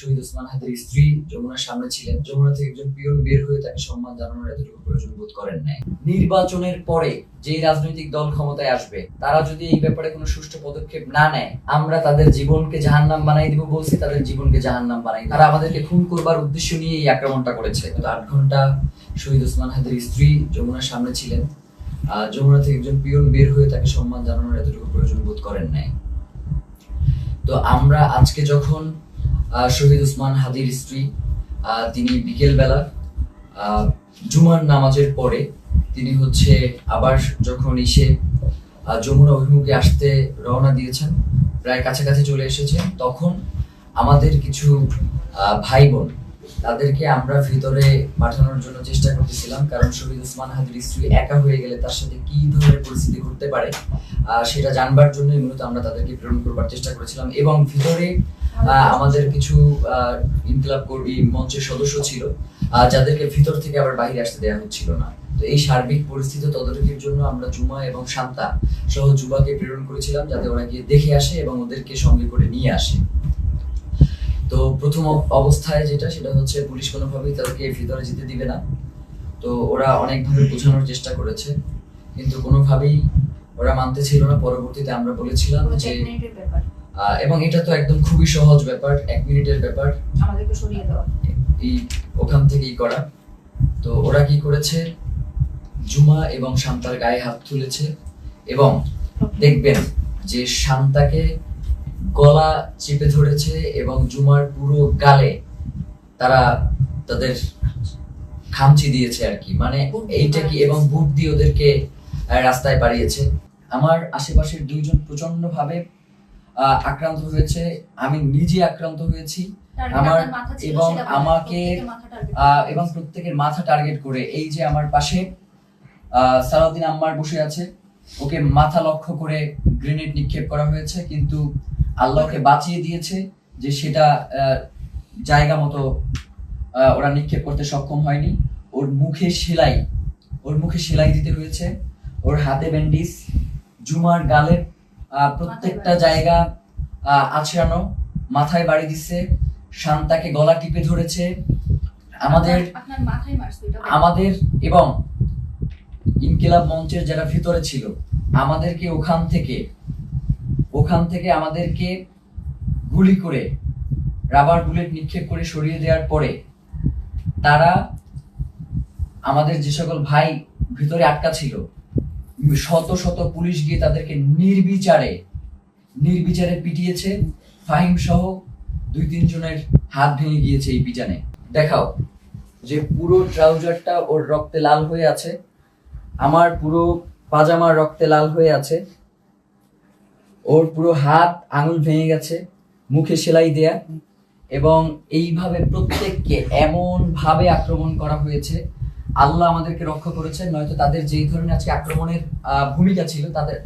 শহীদ ওসমান হাদির স্ত্রী যমুনার সামনে ছিলেন। যমুনা থেকে একজন পিয়ন বের হয়ে তাকে সম্মান জানানোর এতটুকু প্রয়োজন বোধ করেন নাই। নির্বাচনের পরে যেই রাজনৈতিক দল ক্ষমতায় আসবে, তারা যদি এই ব্যাপারে কোনো সুষ্ঠু পদক্ষেপ না নেয়, আমরা তাদের জীবনকে জাহান্নাম বানাই দিব বলছি, তাদের জীবনকে জাহান্নাম বানাই তারা আমাদেরকে খুন করবার উদ্দেশ্য নিয়ে এই আক্রমণটা করেছে। তো আট ঘণ্টা শহীদ ওসমান হাদির স্ত্রী যমুনার সামনে ছিলেন। যমুনা থেকে একজন পিয়ন বের হয়ে তাকে সম্মান জানানোর এতটুকু প্রয়োজন বোধ করেন নাই। তো আমরা আজকে যখন শহীদ উসমান হাদির স্ত্রী তিনি বিকেল বেলা জুমার নামাজের পরে তিনি হচ্ছে আবার যখন আহ, যমুনা অভিমুখে আসতে রওনা দিয়েছেন প্রায় কাছাকাছি চলে এসেছে তখন আমাদের কিছু ভাই বোন তাদেরকে আমরা ভিতরে পাঠানোর জন্য চেষ্টা করতেছিলাম, কারণ শহীদ উসমান হাদির স্ত্রী একা হয়ে গেলে তার সাথে কি ধরনের পরিস্থিতি ঘটতে পারে সেটা জানবার জন্য মূলত আমরা তাদেরকে প্রেরণ করবার চেষ্টা করেছিলাম। এবং ভিতরে আমাদের কিছু ইনকিলাব কর্মী মঞ্চের সদস্য ছিল যাদেরকে ভিতর থেকে আবার বাইরে আসতে দেওয়া হচ্ছিল না। তো এই সার্বিক পরিস্থিতি তদারকির জন্য আমরা জুমা এবং শান্তা সহ যুবাকে প্রেরণ করেছিলাম, যাতে ওরা গিয়ে দেখে আসে এবং ওদেরকে সঙ্গে করে নিয়ে আসে। তো প্রথম অবস্থায় যেটা সেটা হচ্ছে পুলিশ কোনোভাবেই তাদেরকে ভিতরে যেতে দিবে না। তো ওরা অনেকভাবে বোঝানোর চেষ্টা করেছে কিন্তু কোনোভাবেই ওরা মানতে ছিল না। পরবর্তীতে আমরা বলেছিলাম যে এবং এটা তো একদম খুবই সহজ ব্যাপার এক মিনিটের ব্যাপার। আমাদেরকে সরিয়ে দেওয়া। এই ওখান থেকেই করা। তো ওরা কি করেছে? জুমা এবং শান্তার গায়ে হাত তুলেছে এবং দেখবেন যে শান্তাকে গলা চেপে ধরেছে এবং জুমার পুরো গালে তারা তাদের খামচি দিয়েছে আর কি। মানে এইটা কি এবং বুট দিয়ে ওদেরকে রাস্তায় পাঠিয়েছে আমার আশেপাশের দুইজন প্রচণ্ড ভাবে আক্রান্ত হয়েছে। আমি নিজে আক্রান্ত হয়েছি। আমার এবং আমাকে, এবং প্রত্যেকের মাথা টার্গেট করে এই যে আমার পাশে আহ, সালাউদ্দিন আম্মার বসে আছে। ওকে মাথা লক্ষ্য করে গ্রেনেড নিক্ষেপ করা হয়েছে। কিন্তু আল্লাহকে বাঁচিয়ে দিয়েছে যে সেটা জায়গা মতো ওরা নিক্ষেপ করতে সক্ষম হয়নি। ওর মুখে সেলাই ওর মুখে সেলাই দিতে হয়েছে। ওর হাতে ব্যান্ডিজ জুমার গালে প্রত্যেকটা জায়গা আছড়ানো মাথায় বাড়ি দিচ্ছে শান্তাকে গলা টিপে ধরেছে। আমাদের। আমাদের এবং ইনকিলাব মঞ্চের যারা ভিতরে ছিল আমাদেরকে ওখান থেকে ওখান থেকে আমাদেরকে গুলি করে রাবার বুলেট নিক্ষেপ করে সরিয়ে দেওয়ার পরে, তারা আমাদের যে সকল ভাই ভিতরে আটকা ছিল, শত শত পুলিশ গিয়ে তাদেরকে নির্বিচারে নির্বিচারে পিটিয়েছে। ফাহিম সহ দুই তিনজনের হাত ভেঙে গিয়েছে এই পিটানে। দেখাও যে পুরো ট্রাউজারটা ওর রক্তে লাল হয়ে আছে। আমার পুরো পাজামার রক্তে লাল হয়ে আছে। ওর পুরো হাত আঙুল ভেঙে গেছে, মুখে সেলাই দেয়া এবং এইভাবে প্রত্যেককে এমনভাবে আক্রমণ করা হয়েছে। আল্লাহ আমাদেরকে রক্ষা করেছেন, নয়তো তাদের যেই ধরনের আজকে আক্রমণের ভূমিকা ছিল, তাদের